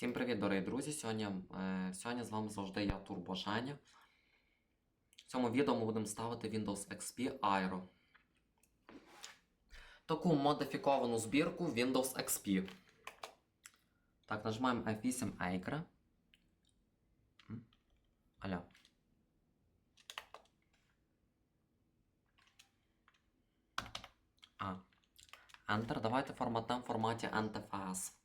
Всім привіт, дорогі друзі! Сьогодні, е, сьогодні з вами завжди я Турбо Женя. В цьому відео ми будемо ставити Windows XP Aero. Таку модифіковану збірку Windows XP. Так, нажимаємо F8 Acre. Аля. А. Enter. Давайте форматнемо в форматі NTFS.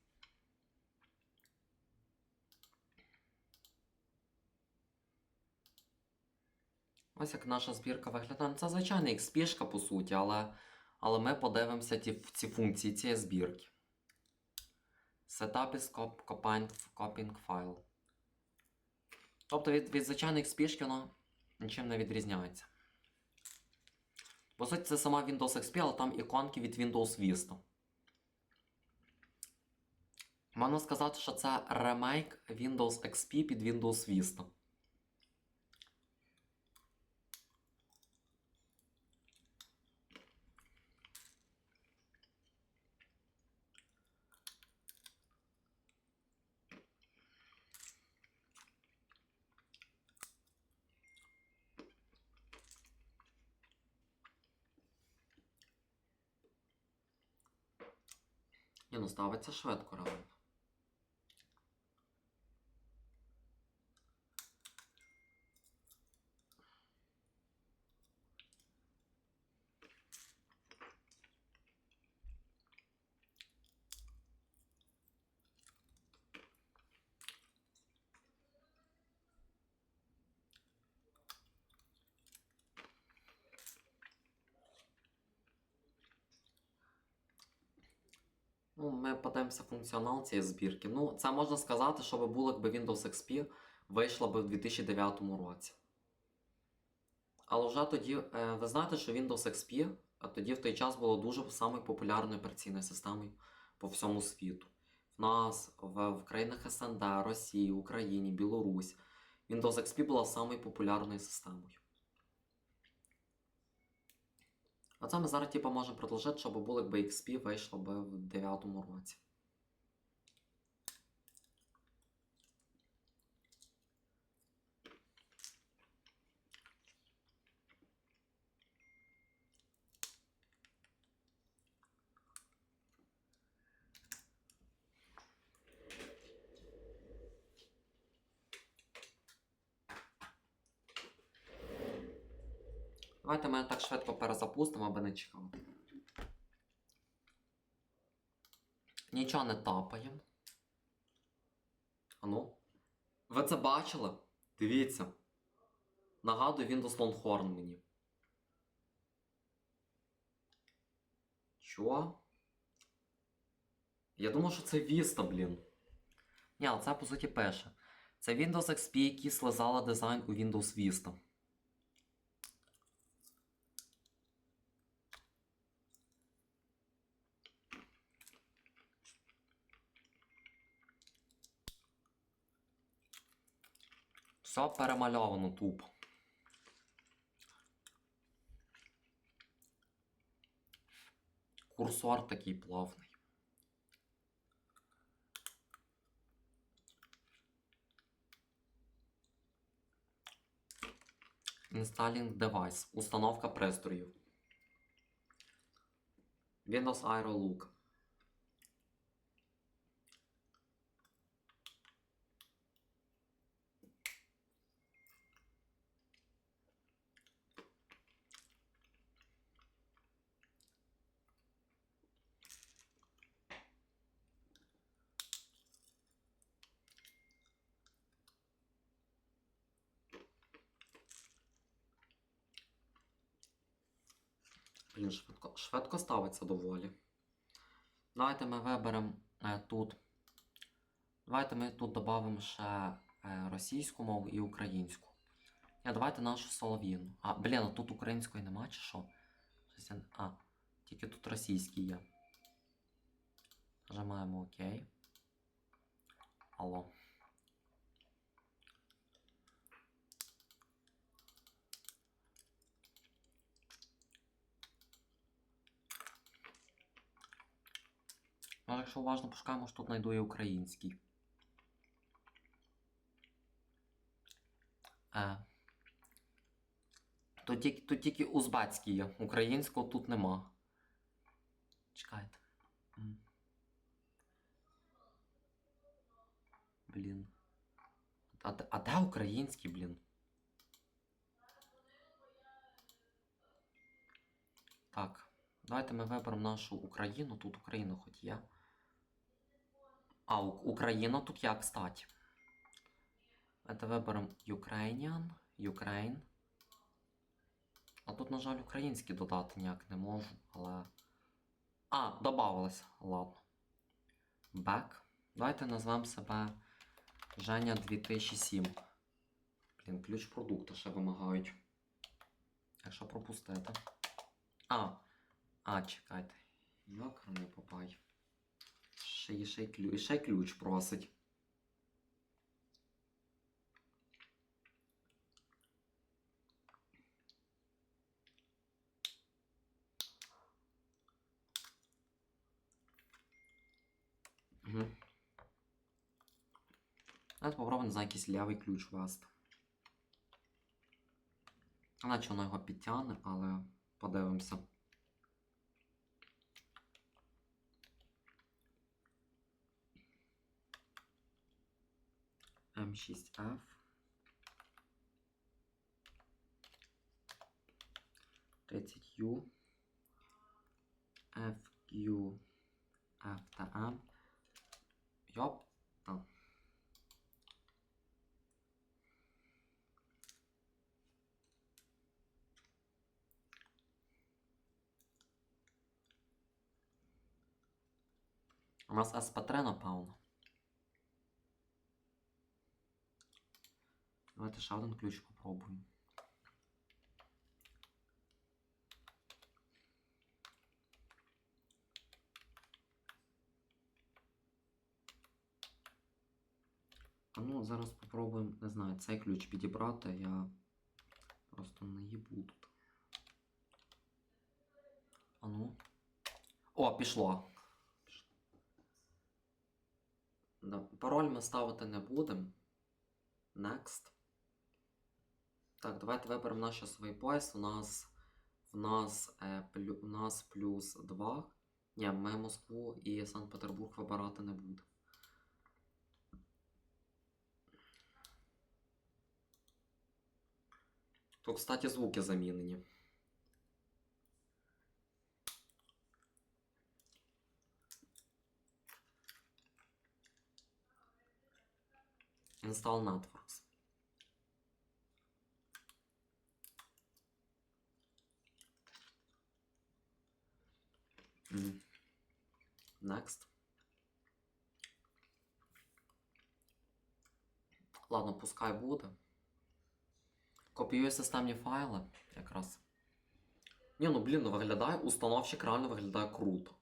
Ось як наша збірка виглядає. Ну, Це звичайна XP, по суті, але, але ми подивимося ті, ці функції цієї збірки. Setup is cop- copying, file. Тобто від, від звичайної XP воно нічим не відрізняється. По суті, це сама Windows XP, але там іконки від Windows Vista. Можна сказати, що це ремейк Windows XP під Windows Vista. Ні, ну ставиться швидко реально. Ну, ми подивимося функціонал цієї збірки. Ну, це можна сказати, що би було, якби Windows XP вийшла би в 2009 році. Але вже тоді, е, ви знаєте, що Windows XP тоді в той час було дуже самою популярною операційною системою по всьому світу. В нас, в, в країнах СНД, Росії, Україні, Білорусь, Windows XP була самою популярною системою. А це ми зараз типу, можемо продовжити, щоб було, якби XP вийшло би в 2009 році. Давайте ми так швидко перезапустимо, аби не чекати. Нічого не тапаємо. Ану. Ви це бачили? Дивіться. Нагадую Windows Longhorn мені. Чо? Я думав, що це Vista, блін. Ні, але це по суті пише. Це Windows XP, який слизала дизайн у Windows Vista. Все перемальовано тупо. Курсор такий плавний. Installing device. Установка пристроїв. Windows Aero Look. Блін, швидко, швидко ставиться доволі. Давайте ми виберемо е, тут. Давайте ми тут додамо ще е, російську мову і українську. Ні, давайте нашу солов'їну. А, блін, а тут української нема чи що? Я... А, тільки тут російський є. Нажимаємо ОК. Алло. Ну, але якщо уважно пошукаю, що тут знайду і український. А. Тут тільки, тут тільки узбацький є. Українського тут нема. Чекайте. Блін. А, а де український, блін? Так, давайте ми виберемо нашу Україну. Тут Україна хоч є. А, Україна тут є, кстати. Давайте виберемо Ukrainian, Ukraine. А тут, на жаль, український додати ніяк не можу, але. А, добавилось. Ладно. Back. Давайте назвемо себе Женя 2007. Блін, ключ продукту ще вимагають. Якщо пропустити. А. А, чекайте. Йокарний попай. Ще й ще й ключ, ще ключ просить. Угу. Давайте попробуємо, знаю, якийсь лівий ключ ввести. Наче воно його підтягне, але подивимося. 6 аф. Тридцять Ю. Ф, Ю, Ф та А. Йоп. А. У нас аспатрено пауна. Давайте ще один ключ попробуємо. Ну, зараз попробуємо, не знаю, цей ключ підібрати, я просто не їбу тут. А ну. О, пішло. Да. Пароль ми ставити не будемо. Next. Так, давайте виберемо наш часовий пояс. У нас в нас, е, плю, у нас плюс 2. Ні, ми Москву і Санкт-Петербург вибирати не будемо. Тут, кстати, звуки замінені. Install Networks. М. Next. Ладно, пускай буде. Копіюю системні файли якраз. Ні, ну блін, ну виглядає, установщик реально виглядає круто.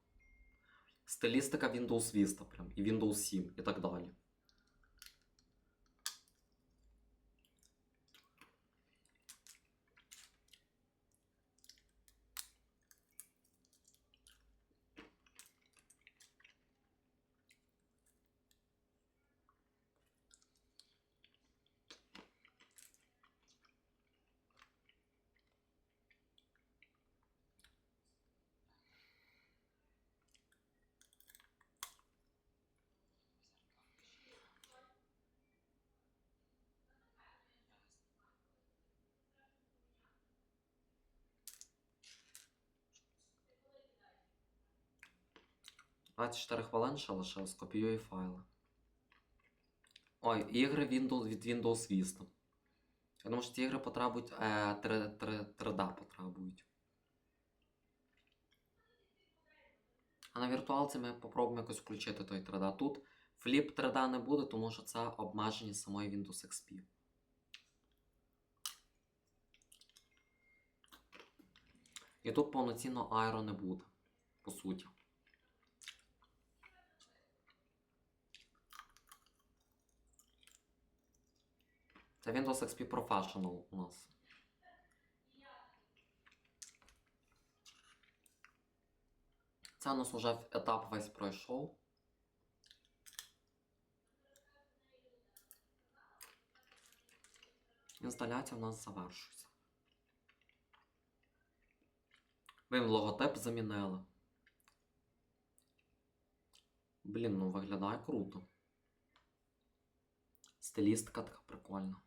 Стилістика Windows Vista прям, і Windows 7 і так далі. — 24 хвилин ще лише скопіюю файли. Ой, ігри Windows, від Windows Vista. Я думаю, що ці ігри потребують е, 3, 3, 3D потребують. А на віртуалці ми попробуємо якось включити той 3D. Тут фліп 3D не буде, тому що це обмеження самої Windows XP. І тут повноцінно Aero не буде, по суті. Це Windows XP Professional у нас. Це у нас уже етап весь пройшов. Інсталяція у нас завершується. Блін, логотип замінили. Блін, ну виглядає круто. Стилістика така прикольна.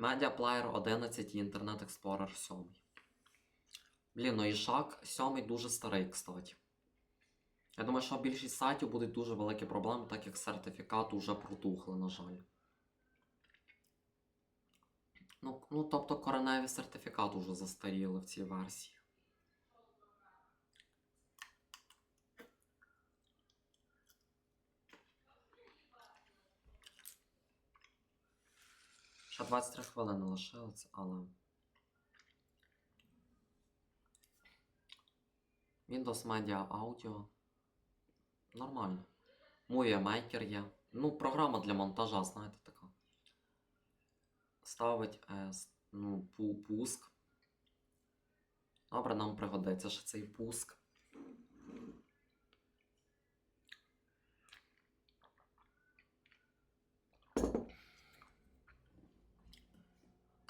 Media Player 11 і Internet Explorer 7. Блін, ну і шаг 7 дуже старий, кстати. Я думаю, що більшість сайтів будуть дуже великі проблеми, так як сертифікати вже протухли, на жаль. Ну, ну тобто кореневі сертифікати вже застаріли в цій версії. Ще 23 хвилини лишилось, але. Windows Media Audio. Нормально. Movie Maker є. Ну, програма для монтажа, знаєте, така. Ставить е, ну, пу- пуск. Добре, нам пригодиться ще цей пуск.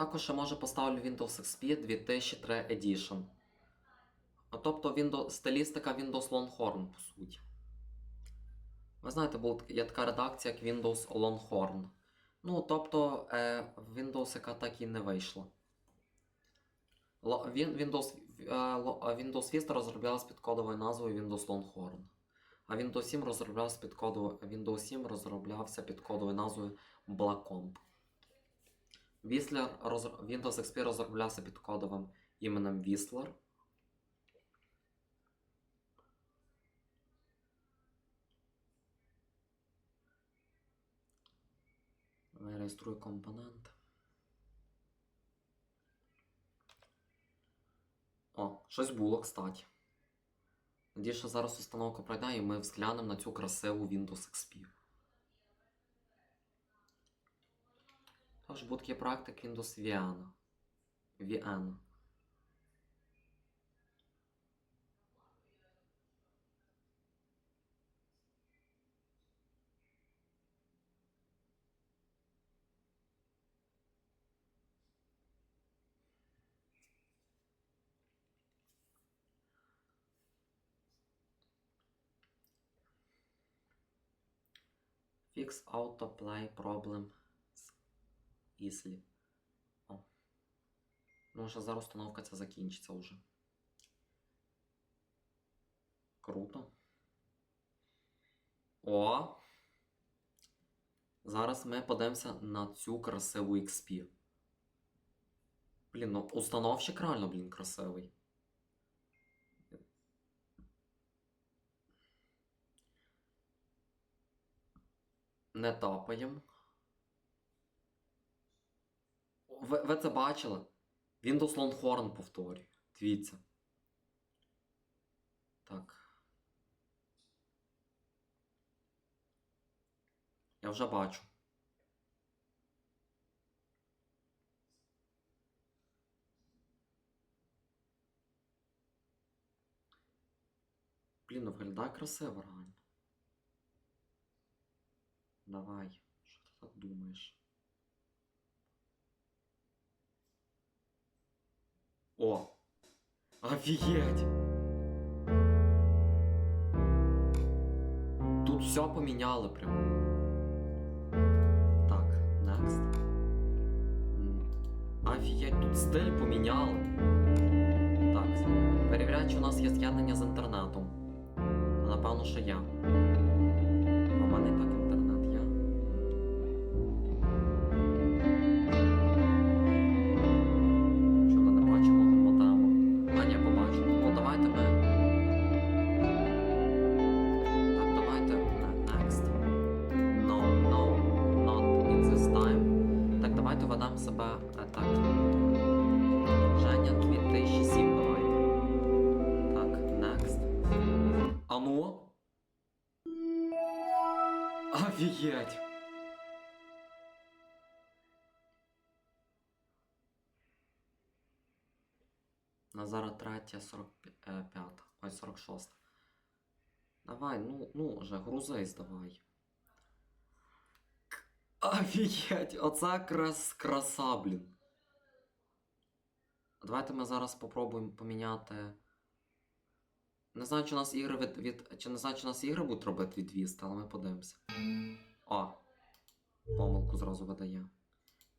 Також я може поставлю Windows XP 2003 Edition. Тобто Windows, стилістика Windows Longhorn, по суті. Ви знаєте, була, є така редакція, як Windows Longhorn. Ну, тобто е, Windows, яка так і не вийшла. Windows, е, а Windows Vista розроблялась під кодовою назвою Windows Longhorn. А Windows 7 розроблявся під кодовою, Windows 7 розроблявся під кодовою назвою Blackcomb. Whistler, роз... Windows XP розроблявся під кодовим іменем Whistler. Реєструю компоненти. О, щось було, кстати. Надіюсь, що зараз установка пройде і ми взглянемо на цю красиву Windows XP. Такий проект, як Windows Vienna. Vienna. Fix autoplay problem easily. О. Ну, що зараз установка ця закінчиться вже. Круто. О! Зараз ми подивимося на цю красиву XP. Блін, ну установщик реально, блін, красивий. Не тапаємо. Ви, ви це бачили? Windows Longhorn повторюю. Дивіться. Так. Я вже бачу. Блін, ну виглядає красиво реально. Давай. Що ти так думаєш? О! Офігеть! Тут все поміняли прям. Так, next. Офігеть, тут стиль поміняли. Так, перевіряю, чи у нас є з'єднання з інтернетом. Напевно, що є. Е, так. Женя 2007 давайте. Так, next. А ну? Офігеть! На зараз третя, 45, ой, 46. Давай, ну, ну вже, грузись давай. Офігеть, оце крас, краса, блін. Давайте ми зараз попробуємо поміняти. Не знаю, чи нас ігри від, від. Чи не знаю, чи нас ігри будуть робити від 200, але ми подивимося. О! Помилку зразу видає.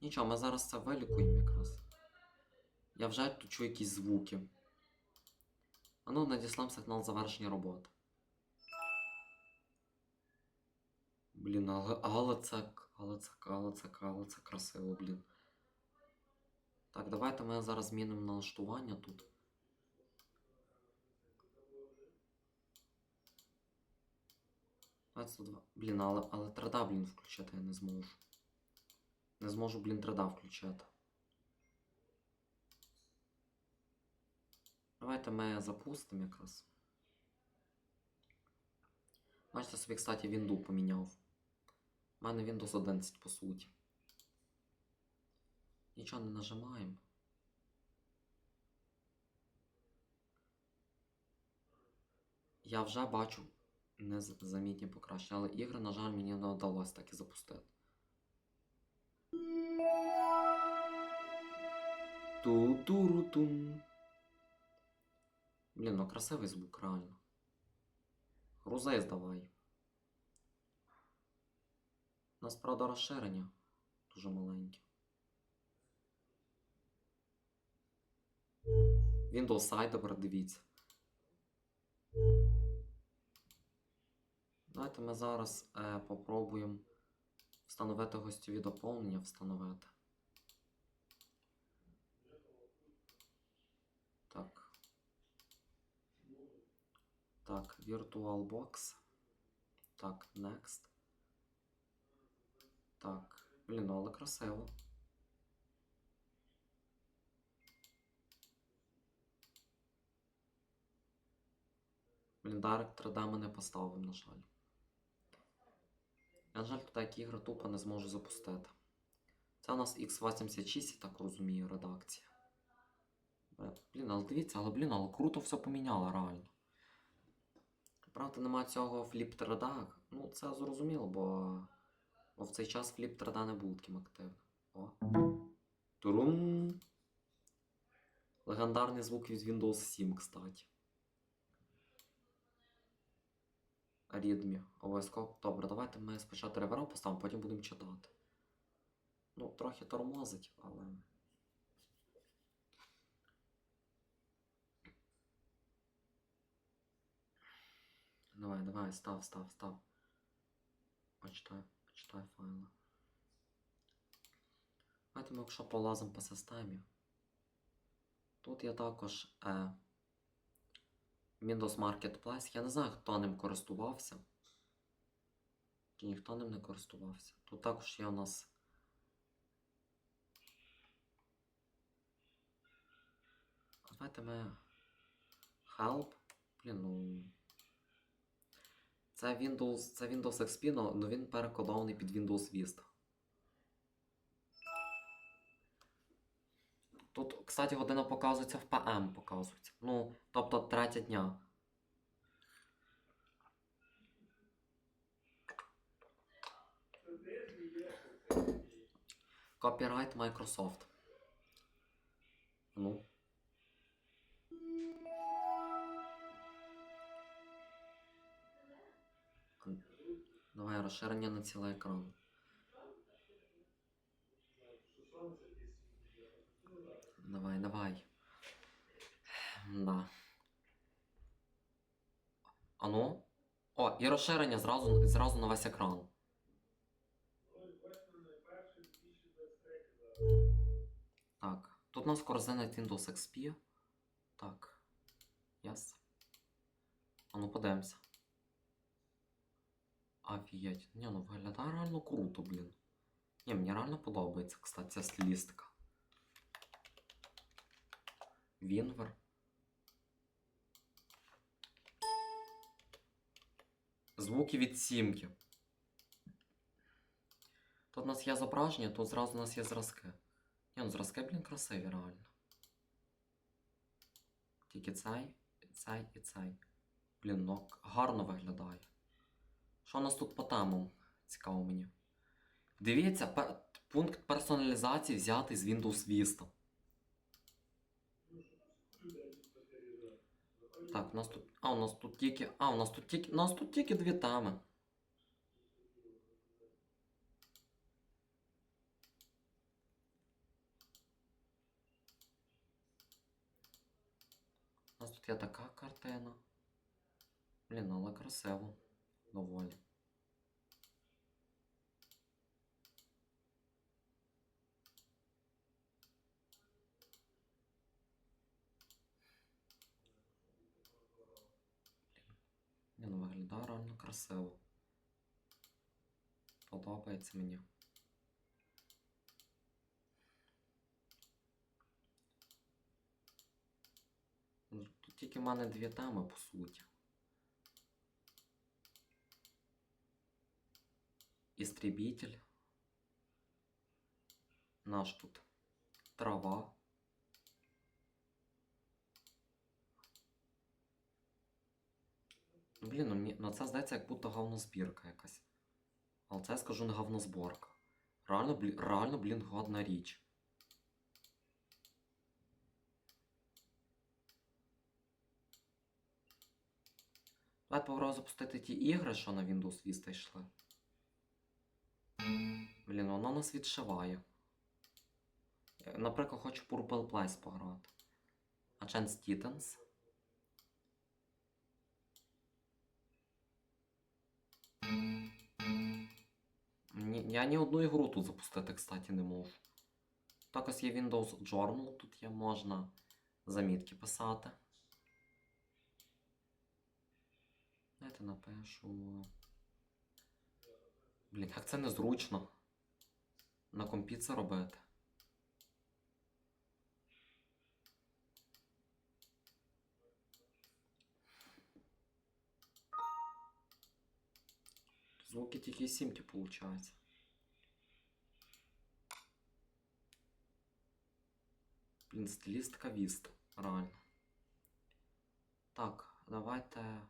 Нічого, ми зараз це вилікуємо якраз. Я вже тут чую якісь звуки. А ну, надіслам сигнал завершення роботи. Блін, але, але це. Але це, але це, але це красиво, блін. Так, давайте ми зараз змінимо налаштування тут. Блін, але, але 3D, блін, включити я не зможу. Не зможу, блін, 3D включити. Давайте ми запустимо якраз. Бачите, собі, кстати, вінду поміняв. У мене Windows 11 по суті. Нічого не нажимаємо. Я вже бачу незамітні покращення, але ігри, на жаль, мені не вдалося так і запустити. Ту-туру-тун. Блін, ну красивий звук, реально. Грузись давай. Нас, правда, розширення дуже маленьке. Windows Side, тепер дивіться. Давайте ми зараз е, попробуємо встановити гостьові доповнення, встановити. Так. Так, VirtualBox. Так, Next. Так, блін, ну але красиво. Блін, Dark 3D ми не поставив, на жаль. На жаль, тут такі ігри тупо не зможу запустити. Це у нас X86, я так розумію, редакція. Блін, але дивіться, але блін, але круто все поміняло, реально. Правда, немає цього Flip 3D. Ну, це зрозуміло, бо, бо в цей час Flip 3D не був таким активним. О. Турум. Легендарний звук від Windows 7, кстати. Рідмі. Обов'язково. Добре, давайте ми спочатку реверо поставимо, потім будемо читати. Ну, трохи тормозить, але. Давай, давай, став, став, став. Почитай, почитай файли. Давайте ми якщо полазимо по системі. Тут є також е, Windows Marketplace. Я не знаю, хто ним користувався. Чи ніхто ним не користувався. Тут також є у нас. Давайте ми. Help. Блін, ну. Це Windows, це Windows XP, але він перекодований під Windows Vista. Тут, кстати, година показується в PM показується. Ну, тобто третя дня. Копірайт Microsoft. Ну. Давай розширення на цілий екран. Давай, давай. Да. А ну? О, і розширення зразу, зразу на весь екран. Так. Тут у нас корзина Windows XP. Так. Yes. А ну подивимося. Офігеть. Ні, ну виглядає реально круто, блін. Ні, мені реально подобається, кстати, ця стилістика. Вінвер. Звуки від сімки. Тут у нас є зображення, тут зразу у нас є зразки. Ні, ну зразки, блін, красиві, реально. Тільки цей, і цей і цей. Блін, ну гарно виглядає. Що у нас тут по темам? Цікаво мені. Дивіться, пер- пункт персоналізації взятий з Windows Vista. Так, у нас тут. А, у нас тут тільки. А, у нас тут тільки. У нас тут тільки дві теми. У нас тут є така картина. Блін, але красиво. Доволі. Ні, ну виглядає реально красиво. Подобається мені. Тут тільки в мене дві теми, по суті. Істребитель. Наш тут трава. Блін, ну, ну це здається, як будто говнозбірка якась. Але це я скажу не говнозборка. Реально, блін, реально, блін, годна річ. Давайте попробуємо запустити ті ігри, що на Windows Vista йшли. Блін, воно нас відшиває. Наприклад, хочу Purple Place пограти. А Chance Titans. Ні, я ні одну ігру тут запустити, кстати, не можу. Так ось є Windows Journal, тут є можна замітки писати. Дайте напишу. Блін, як це незручно. На компі це робити. Звуки тільки сімки получаються. Блін, стилістика віст, реально. Так, давайте.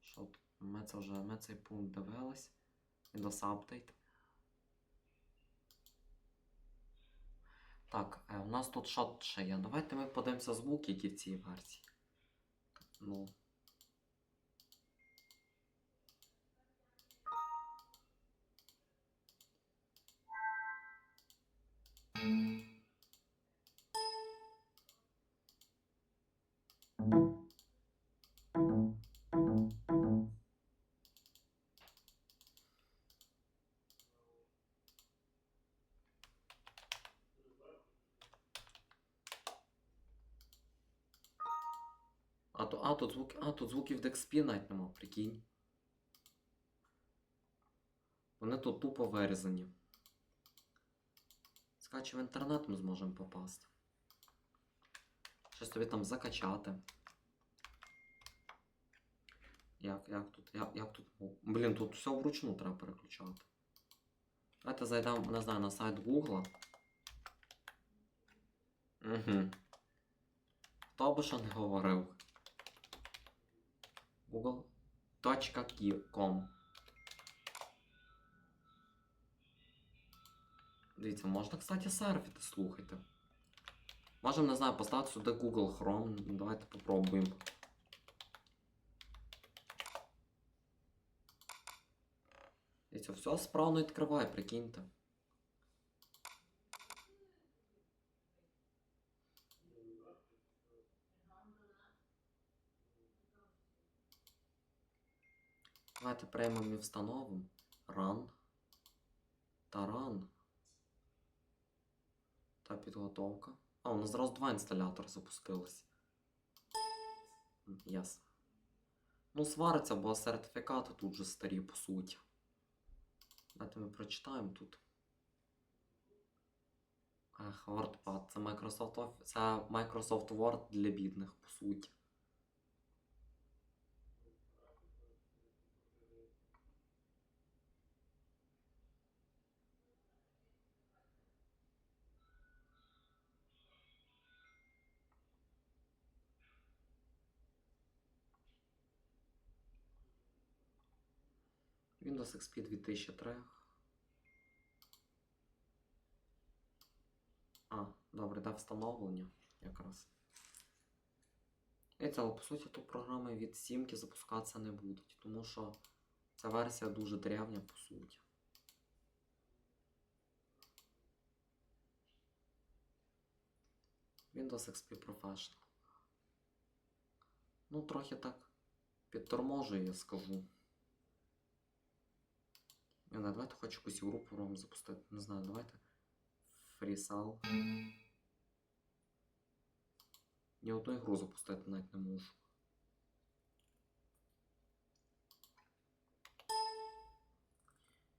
Що? Ми це вже ми цей пункт дивились. Windows Update. Так, е, у нас тут тут ще є? Давайте ми подивимося звуки, які в цій версії. Ну. А, навіть нема, прикинь. Вони тут тупо вирізані. Скаче в інтернет ми зможемо попасти. Щось тобі там закачати. Як, як тут, як, як тут. Блін, тут все вручну треба переключати. Давайте зайдемо, не знаю, на сайт Google. Угу. Хто би що не говорив. google.com Дивіться, можна, кстати, серфіти, слухайте. Можемо, не знаю, поставити сюди Google Chrome. Давайте попробуємо. Дивіться, все справно відкриває, прикиньте. Давайте приймемо і встановимо. Run. Та run. Та підготовка. А, у нас зразу два інсталятори запустились. Ясно. Ну, свариться, бо сертифікати тут же старі, по суті. Давайте ми прочитаємо тут. Ах, WordPad. Це Microsoft Office. Це Microsoft Word для бідних, по суті. Windows XP 2003. А, добре, де встановлення якраз. І це, але по суті, тут програми від сімки запускатися не будуть, тому що ця версія дуже древня, по суті. Windows XP Professional. Ну, трохи так підторможує, я скажу. Не знаю, давайте хоч якусь групу вам запустити. Не знаю, давайте. FreeSal. Ні одну ігру запустити навіть не можу.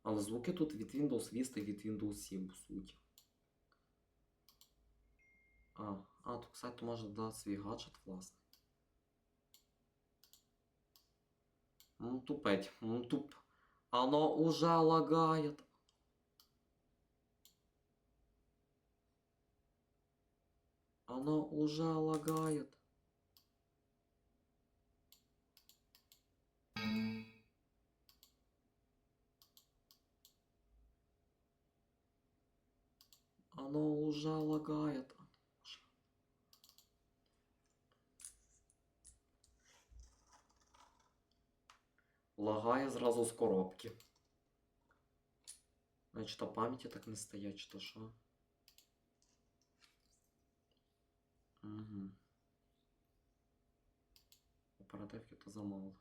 Але звуки тут від Windows Vista і від Windows 7, по суті. А, а, тут, кстати, можна додати свій гаджет, власне. Ну, тупеть, ну туп. Оно уже лагает. Оно уже лагает. Оно уже лагает. Лагає зразу з коробки. Значить, то пам'яті так не стає, чи то що? Угу. Оперативки то замало.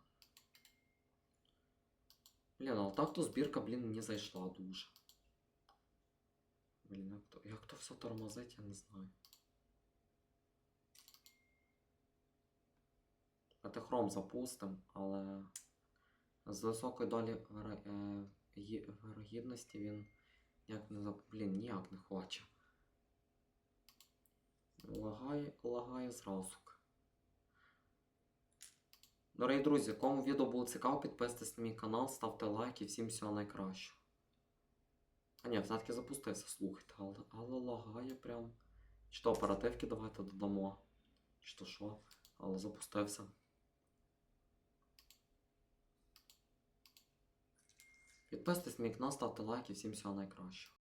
Блін, але так то збірка, блін, не зайшла дуже. Блін, як то, як то все тормозить, я не знаю. Давайте хром запустим, але з високої долі виро- е, вирогідності він ніяк не зап... Блін, ніяк не хоче. Лагає, лагає зразу. Дорогі друзі, кому відео було цікаво, підписуйтесь на мій канал, ставте лайк і всім всього найкращого. А ні, все-таки запустився, слухайте, але, але лагає прям. Чи то оперативки давайте додамо. Чи то що, але запустився. Підписуйтесь на мій канал, ставте лайки, всім всього найкращого.